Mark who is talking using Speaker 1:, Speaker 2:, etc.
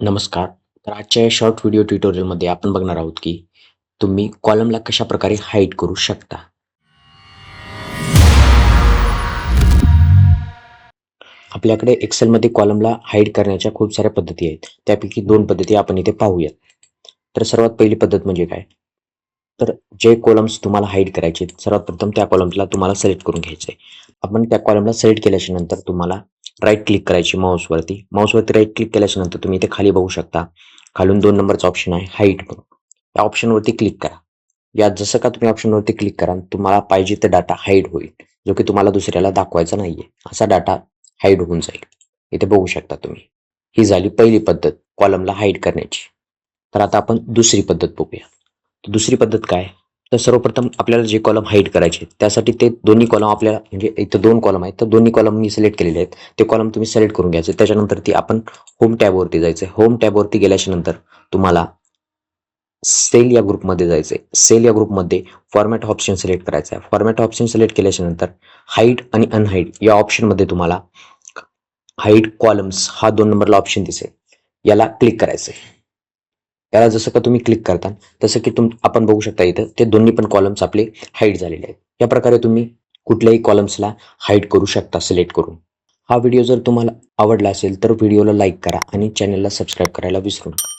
Speaker 1: नमस्कार. तर आजच्या या शॉर्ट व्हिडिओ ट्युटोरियलमध्ये आपण बघणार आहोत की तुम्ही कॉलमला कशा प्रकारे हाईड करू शकता? आपल्याकडे एक्सेलमध्ये कॉलमला हाईड करण्याच्या खूप साऱ्या पद्धती आहेत. त्यापैकी दोन पद्धती आपण इथे पाहूयात. तर सर्वात पहिली पद्धत म्हणजे काय? तर जे कॉलम्स तुम्हाला हाईड करायचे सर्वात प्रथम त्या कॉलम्सला तुम्हाला सिलेक्ट करून घ्यायचे आपण त्या कॉलमला सिलेक्ट केल्याच्यानंतर तुम्हाला राईट क्लिक करायची माऊसवरती माऊसवरती राईट क्लिक केल्याच्यानंतर तुम्ही इथे खाली बघू शकता. खालून दोन नंबरचा ऑप्शन आहे हाईट म्हणून. या ऑप्शनवरती क्लिक करा. या जसं का तुम्ही ऑप्शनवरती क्लिक करा तुम्हाला पाहिजे ते डाटा हाईड होईल जो की तुम्हाला दुसऱ्याला दाखवायचा नाहीये. असा डाटा हाईड होऊन जाईल. इथे बघू शकता तुम्ही. ही झाली पहिली पद्धत कॉलमला हाईड करण्याची. तर आता आपण दुसरी पद्धत बघूया. दुसरी पद्धत काय? तर सर्वप्रथम आपल्याला जे कॉलम हाईड करायचे त्यासाठी ते दोन्ही कॉलम आपल्याला म्हणजे इथं दोन कॉलम आहेत तर दोन्ही कॉलम मी सिलेक्ट केलेले आहेत. ते कॉलम तुम्ही सिलेक्ट करून घ्यायचे. त्याच्यानंतर ती आपण होम टॅबवरती जायचं होम टॅबवरती गेल्याच्यानंतर तुम्हाला सेल या ग्रुपमध्ये जायचंय. सेल या ग्रुपमध्ये फॉर्मॅट ऑप्शन सिलेक्ट करायचं आहे. फॉर्मॅट ऑप्शन सिलेक्ट केल्याच्यानंतर हाईट आणि अनहाईट या ऑप्शनमध्ये तुम्हाला हाईट कॉलम्स हा दोन नंबरला ऑप्शन दिसेल. याला क्लिक करायचं आहे याला जसं का तुम्ही क्लिक करता तसं की तुम आपण बघू शकता इथं ते दोन्ही पण कॉलम्स आपले हाईड झालेले आहेत. या प्रकारे तुम्ही कुठल्याही कॉलम्सला हाईड करू शकता सिलेक्ट करून. हा व्हिडिओ जर तुम्हाला आवडला असेल तर व्हिडिओला लाईक करा आणि चॅनलला सबस्क्राईब करायला विसरू नका.